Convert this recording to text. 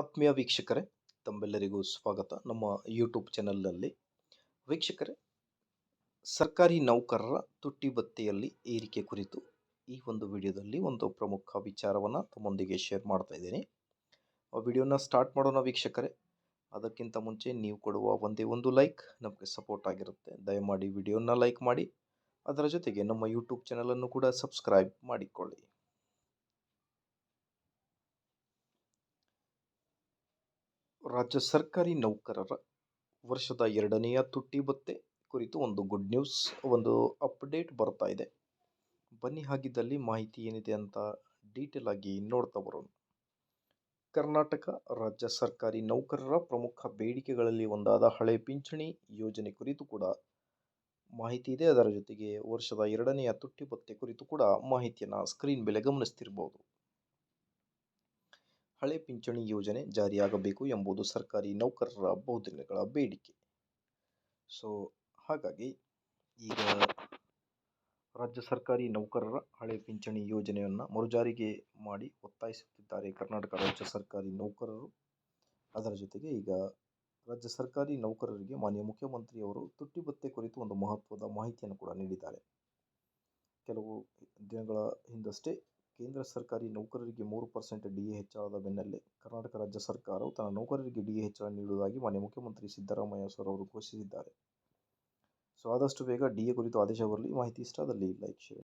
ಆತ್ಮೀಯ ವೀಕ್ಷಕರೇ, ತಮ್ಮೆಲ್ಲರಿಗೂ ಸ್ವಾಗತ. ನಮ್ಮ ಯೂಟ್ಯೂಬ್ ಚಾನಲ್ನಲ್ಲಿ ವೀಕ್ಷಕರೇ, ಸರ್ಕಾರಿ ನೌಕರರ ತುಟ್ಟಿ ಭತ್ಯೆಯಲ್ಲಿ ಏರಿಕೆ ಕುರಿತು ಈ ಒಂದು ವಿಡಿಯೋದಲ್ಲಿ ಒಂದು ಪ್ರಮುಖ ವಿಚಾರವನ್ನು ತಮ್ಮೊಂದಿಗೆ ಶೇರ್ ಮಾಡ್ತಾ ಇದ್ದೀನಿ. ಆ ವಿಡಿಯೋನ ಸ್ಟಾರ್ಟ್ ಮಾಡೋಣ ವೀಕ್ಷಕರೇ. ಅದಕ್ಕಿಂತ ಮುಂಚೆ ನೀವು ಕೊಡುವ ಒಂದೇ ಒಂದು ಲೈಕ್ ನಮಗೆ ಸಪೋರ್ಟ್ ಆಗಿರುತ್ತೆ. ದಯಮಾಡಿ ವಿಡಿಯೋನ ಲೈಕ್ ಮಾಡಿ. ಅದರ ಜೊತೆಗೆ ನಮ್ಮ ಯೂಟ್ಯೂಬ್ ಚಾನಲನ್ನು ಕೂಡ ಸಬ್ಸ್ಕ್ರೈಬ್ ಮಾಡಿಕೊಳ್ಳಿ. ರಾಜ್ಯ ಸರ್ಕಾರಿ ನೌಕರರ ವರ್ಷದ ಎರಡನೆಯ ತುಟ್ಟಿ ಭತ್ತೆ ಕುರಿತು ಒಂದು ಗುಡ್ ನ್ಯೂಸ್ ಒಂದು ಅಪ್ಡೇಟ್ ಬರ್ತಾ ಇದೆ. ಬನ್ನಿ ಹಾಗಿದ್ದಲ್ಲಿ ಮಾಹಿತಿ ಏನಿದೆ ಅಂತ ಡೀಟೇಲ್ ಆಗಿ ನೋಡ್ತಾ ಬರೋಣ. ಕರ್ನಾಟಕ ರಾಜ್ಯ ಸರ್ಕಾರಿ ನೌಕರರ ಪ್ರಮುಖ ಬೇಡಿಕೆಗಳಲ್ಲಿ ಒಂದಾದ ಹಳೆ ಪಿಂಚಣಿ ಯೋಜನೆ ಕುರಿತು ಕೂಡ ಮಾಹಿತಿ ಇದೆ. ಅದರ ಜೊತೆಗೆ ವರ್ಷದ ಎರಡನೆಯ ತುಟ್ಟಿ ಭತ್ತೆ ಕುರಿತು ಕೂಡ ಮಾಹಿತಿಯನ್ನು ಸ್ಕ್ರೀನ್ ಮೇಲೆ ಗಮನಿಸ್ತಿರ್ಬೋದು. ಹಳೆ ಪಿಂಚಣಿ ಯೋಜನೆ ಜಾರಿಯಾಗಬೇಕು ಎಂಬುದು ಸರ್ಕಾರಿ ನೌಕರರ ಬಹುದಿನಗಳ ಬೇಡಿಕೆ. ಸೊ ಹಾಗಾಗಿ ಈಗ ರಾಜ್ಯ ಸರ್ಕಾರಿ ನೌಕರರ ಹಳೆ ಪಿಂಚಣಿ ಯೋಜನೆಯನ್ನು ಮರುಜಾರಿಗೆ ಮಾಡಿ ಒತ್ತಾಯಿಸುತ್ತಿದ್ದಾರೆ ಕರ್ನಾಟಕ ರಾಜ್ಯ ಸರ್ಕಾರಿ ನೌಕರರು. ಅದರ ಜೊತೆಗೆ ಈಗ ರಾಜ್ಯ ಸರ್ಕಾರಿ ನೌಕರರಿಗೆ ಮಾನ್ಯ ಮುಖ್ಯಮಂತ್ರಿಯವರು ತುಟ್ಟಿ ಭತ್ತೆ ಕುರಿತು ಒಂದು ಮಹತ್ವದ ಮಾಹಿತಿಯನ್ನು ಕೂಡ ನೀಡಿದ್ದಾರೆ. ಕೆಲವು ದಿನಗಳ ಹಿಂದಷ್ಟೇ ಕೇಂದ್ರ ಸರ್ಕಾರಿ ನೌಕರರಿಗೆ ಮೂರು ಪರ್ಸೆಂಟ್ ಡಿ ಎ ಹೆಚ್ಚಳದ ಬೆನ್ನಲ್ಲೇ ಕರ್ನಾಟಕ ರಾಜ್ಯ ಸರ್ಕಾರವು ತನ್ನ ನೌಕರರಿಗೆ ಡಿ ಎ ಹೆಚ್ಚಳ ನೀಡುವುದಾಗಿ ಮಾನ್ಯ ಮುಖ್ಯಮಂತ್ರಿ ಸಿದ್ದರಾಮಯ್ಯ ಅವರು ಘೋಷಿಸಿದ್ದಾರೆ. ಸೊ ಆದಷ್ಟು ಬೇಗ ಡಿ ಎ ಕುರಿತು ಆದೇಶ ಬರಲಿ, ಮಾಹಿತಿ ಇಷ್ಟ ಆದಲ್ಲಿ ಲೈಕ್, ಶೇರ್